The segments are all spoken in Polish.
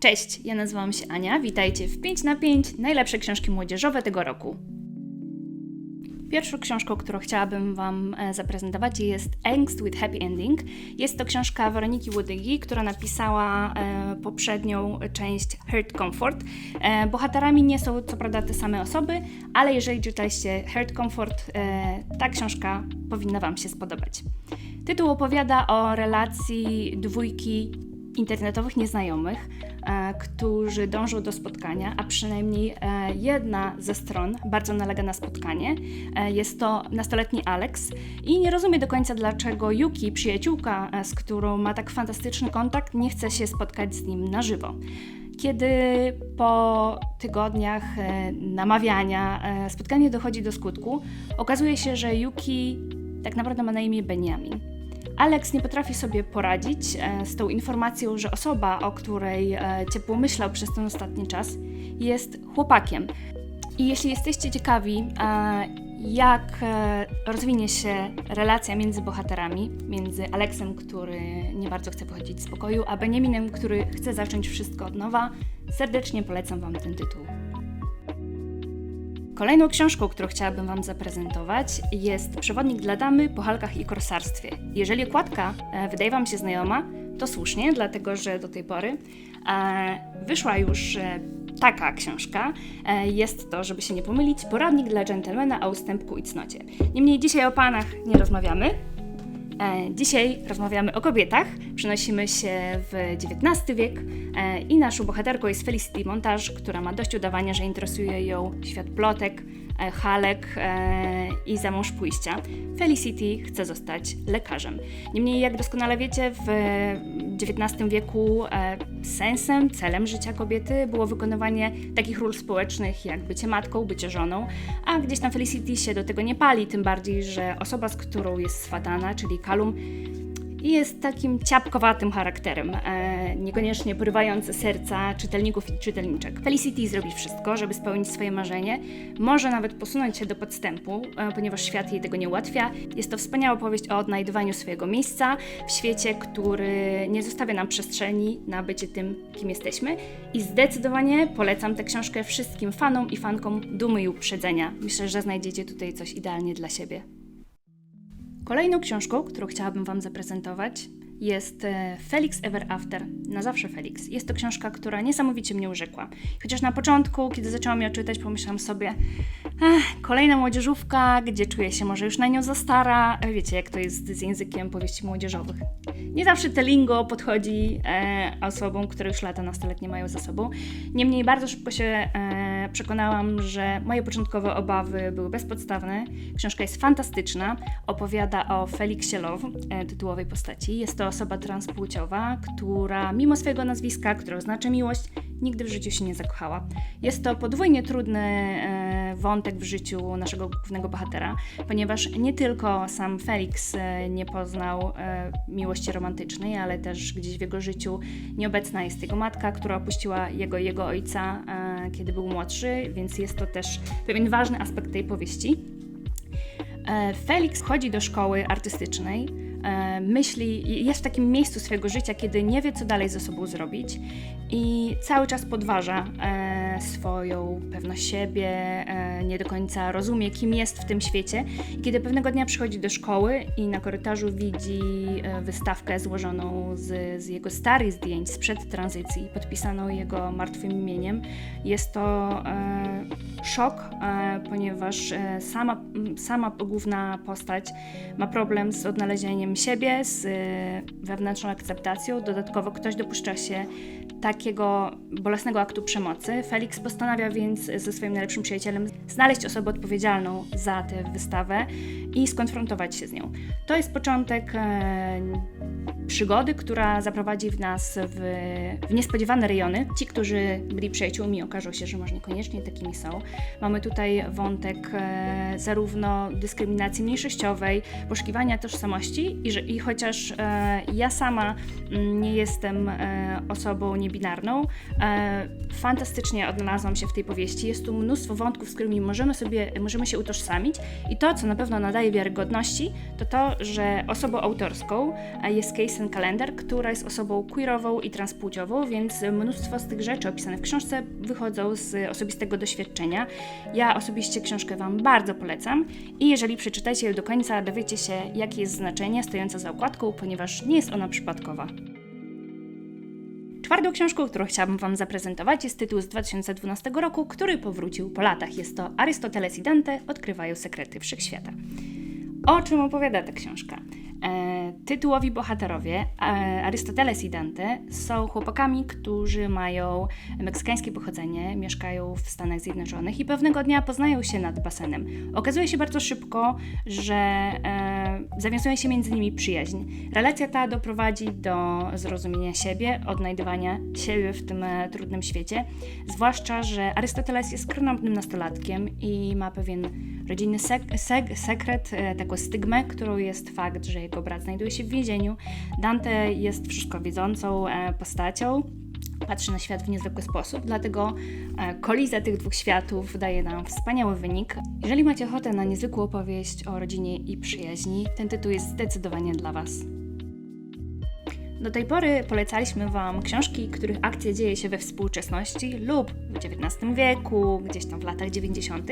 Cześć, ja nazywam się Ania. Witajcie w 5 na 5 najlepsze książki młodzieżowe tego roku. Pierwszą książką, którą chciałabym Wam e, zaprezentować jest Angst with Happy Ending. Jest to książka Weroniki Łodygi, która napisała e, poprzednią część Hurt Comfort. E, bohaterami nie są co prawda te same osoby, ale jeżeli czytaliście Hurt Comfort, ta książka powinna Wam się spodobać. Tytuł opowiada o relacji dwójki internetowych nieznajomych, e, którzy dążą do spotkania, a przynajmniej e, jedna ze stron bardzo nalega na spotkanie. E, jest to nastoletni Alex i nie rozumie do końca, dlaczego Yuki, przyjaciółka, z którą ma tak fantastyczny kontakt, nie chce się spotkać z nim na żywo. Kiedy po tygodniach namawiania spotkanie dochodzi do skutku, okazuje się, że Yuki tak naprawdę ma na imię Benjamin. Alex nie potrafi sobie poradzić e, z tą informacją, że osoba, o której e, ciepło myślał przez ten ostatni czas, jest chłopakiem. I jeśli jesteście ciekawi, e, jak rozwinie się relacja między bohaterami, między Alexem, który nie bardzo chce wychodzić z pokoju, a Benjaminem, który chce zacząć wszystko od nowa, serdecznie polecam Wam ten tytuł. Kolejną książką, którą chciałabym Wam zaprezentować, jest Przewodnik dla damy po halkach i korsarstwie. Jeżeli okładka e, wydaje Wam się znajoma, to słusznie, dlatego że do tej pory e, wyszła już e, taka książka. Jest to, żeby się nie pomylić, poradnik dla dżentelmena o ustępku i cnocie. Niemniej dzisiaj o panach nie rozmawiamy. E, Dzisiaj rozmawiamy o kobietach. Przenosimy się w XIX wiek e, i naszą bohaterką jest Felicity Montaż, która ma dość udawania, że interesuje ją świat plotek, halek e, i za mąż pójścia. Felicity chce zostać lekarzem. Niemniej, jak doskonale wiecie, w XIX wieku e, sensem, celem życia kobiety było wykonywanie takich ról społecznych jak bycie matką, bycie żoną, a gdzieś tam Felicity się do tego nie pali, tym bardziej, że osoba, z którą jest swatana, czyli Kalum, jest takim ciapkowatym charakterem, e, niekoniecznie porywający serca czytelników i czytelniczek. Felicity zrobi wszystko, żeby spełnić swoje marzenie, może nawet posunąć się do podstępu, e, ponieważ świat jej tego nie ułatwia. Jest to wspaniała opowieść o odnajdywaniu swojego miejsca w świecie, który nie zostawia nam przestrzeni na bycie tym, kim jesteśmy. I zdecydowanie polecam tę książkę wszystkim fanom i fankom dumy i uprzedzenia. Myślę, że znajdziecie tutaj coś idealnie dla siebie. Kolejną książką, którą chciałabym Wam zaprezentować, jest e, Felix Ever After, na zawsze Felix. Jest to książka, która niesamowicie mnie urzekła. Chociaż na początku, kiedy zaczęłam ją czytać, pomyślałam sobie, kolejna młodzieżówka, gdzie czuję się może już na nią za stara. Wiecie, jak to jest z językiem powieści młodzieżowych. Nie zawsze te lingo podchodzi e, osobom, które już lata nastoletnie mają za sobą. Niemniej bardzo szybko się e, przekonałam, że moje początkowe obawy były bezpodstawne. Książka jest fantastyczna. Opowiada o Felixie Love, e, tytułowej postaci. Jest to osoba transpłciowa, która mimo swojego nazwiska, które oznacza miłość, nigdy w życiu się nie zakochała. Jest to podwójnie trudny e, wątek w życiu naszego głównego bohatera, ponieważ nie tylko sam Felix e, nie poznał miłości romantycznej, ale też gdzieś w jego życiu nieobecna jest jego matka, która opuściła jego jego ojca, kiedy był młodszy, więc jest to też pewien ważny aspekt tej powieści. E, Felix chodzi do szkoły artystycznej, e, myśli, jest w takim miejscu swojego życia, kiedy nie wie, co dalej ze sobą zrobić i cały czas podważa e, swoją pewność siebie, e, nie do końca rozumie, kim jest w tym świecie. I kiedy pewnego dnia przychodzi do szkoły i na korytarzu widzi e, wystawkę złożoną z, z jego starych zdjęć sprzed tranzycji, podpisaną jego martwym imieniem, jest to e, szok, e, ponieważ e, sama, sama główna postać ma problem z odnalezieniem siebie, z wewnętrzną akceptacją. Dodatkowo ktoś dopuszcza się takiego bolesnego aktu przemocy. Felix postanawia więc ze swoim najlepszym przyjacielem znaleźć osobę odpowiedzialną za tę wystawę i skonfrontować się z nią. To jest początek e, przygody, która zaprowadzi w nas w, w niespodziewane rejony. Ci, którzy byli przyjaciółmi, okażą się, że może niekoniecznie takimi są. Mamy tutaj wątek e, zarówno dyskryminacji mniejszościowej, poszukiwania tożsamości i, że, i chociaż e, ja sama mm, nie jestem osobą niebinarną, fantastycznie odnalazłam się w tej powieści. Jest tu mnóstwo wątków, z którymi możemy sobie, możemy się utożsamić i to, co na pewno nadaje wiarygodności, to to, że osobą autorską jest Vincent Kalender, która jest osobą queerową i transpłciową, więc mnóstwo z tych rzeczy opisanych w książce wychodzą z osobistego doświadczenia. Ja osobiście książkę Wam bardzo polecam i jeżeli przeczytacie ją do końca, dowiecie się, jakie jest znaczenie stojące za okładką, ponieważ nie jest ona przypadkowa. Czwartą książką, którą chciałabym Wam zaprezentować, jest tytuł z 2012 roku, który powrócił po latach. Jest to Arystoteles i Dante odkrywają sekrety wszechświata. O czym opowiada ta książka? E, tytułowi bohaterowie, e, Arystoteles i Dante, są chłopakami, którzy mają meksykańskie pochodzenie, mieszkają w Stanach Zjednoczonych i pewnego dnia poznają się nad basenem. Okazuje się bardzo szybko, że e, zawiązuje się między nimi przyjaźń. Relacja ta doprowadzi do zrozumienia siebie, odnajdywania siebie w tym e, trudnym świecie, zwłaszcza, że Arystoteles jest krnąbnym nastolatkiem i ma pewien rodzinny sek- sek- sekret, taką stygmę, którą jest fakt, że jego brat znajduje się w więzieniu. Dante jest wszystko wiedzącą e, postacią. Patrzy na świat w niezwykły sposób, dlatego e, kolizja tych dwóch światów daje nam wspaniały wynik. Jeżeli macie ochotę na niezwykłą opowieść o rodzinie i przyjaźni, ten tytuł jest zdecydowanie dla Was. Do tej pory polecaliśmy Wam książki, których akcja dzieje się we współczesności lub w XIX wieku, gdzieś tam w latach 90.,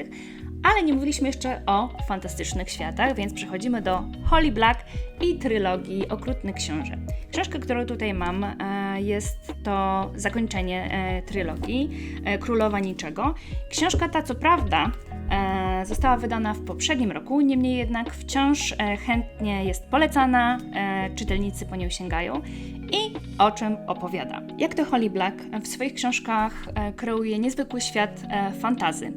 ale nie mówiliśmy jeszcze o fantastycznych światach, więc przechodzimy do Holly Black i trylogii Okrutny Książę. Książka, którą tutaj mam, e, jest to zakończenie e, trylogii e, Królowa Niczego. Książka ta, co prawda, e, została wydana w poprzednim roku, niemniej jednak wciąż chętnie jest polecana, czytelnicy po nią sięgają i o czym opowiada. Jak to Holly Black w swoich książkach kreuje niezwykły świat fantazy.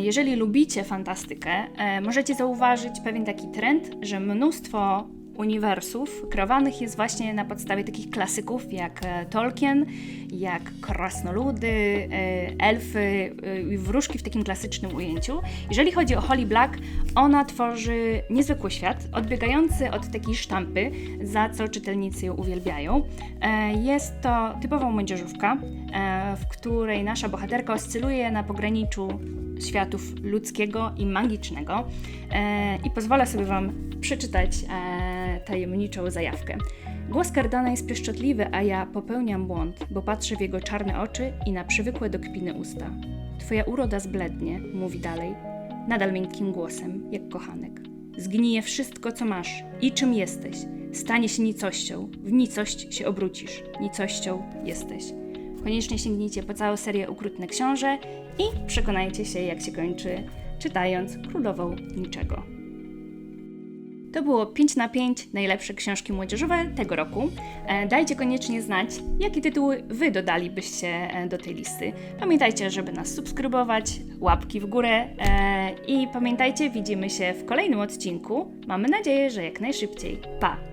Jeżeli lubicie fantastykę, możecie zauważyć pewien taki trend, że mnóstwo uniwersów kreowanych jest właśnie na podstawie takich klasyków jak e, Tolkien, jak krasnoludy, e, elfy e, i wróżki w takim klasycznym ujęciu. Jeżeli chodzi o Holly Black, ona tworzy niezwykły świat, odbiegający od takiej sztampy, za co czytelnicy ją uwielbiają. Jest to typową młodzieżówka, w której nasza bohaterka oscyluje na pograniczu światów ludzkiego i magicznego. E, I pozwolę sobie Wam przeczytać e, tajemniczą zajawkę. Głos Cardana jest pieszczotliwy, a ja popełniam błąd, bo patrzę w jego czarne oczy i na przywykłe do kpiny usta. Twoja uroda zblednie, mówi dalej, nadal miękkim głosem, jak kochanek. Zgnije wszystko, co masz i czym jesteś. Stanie się nicością, w nicość się obrócisz. Nicością jesteś. Koniecznie sięgnijcie po całą serię Ukrutne Książę i przekonajcie się, jak się kończy, czytając Królową Niczego. To było 5 na 5 najlepsze książki młodzieżowe tego roku. E, Dajcie koniecznie znać, jakie tytuły Wy dodalibyście e, do tej listy. Pamiętajcie, żeby nas subskrybować, łapki w górę e, i pamiętajcie, widzimy się w kolejnym odcinku. Mamy nadzieję, że jak najszybciej. Pa!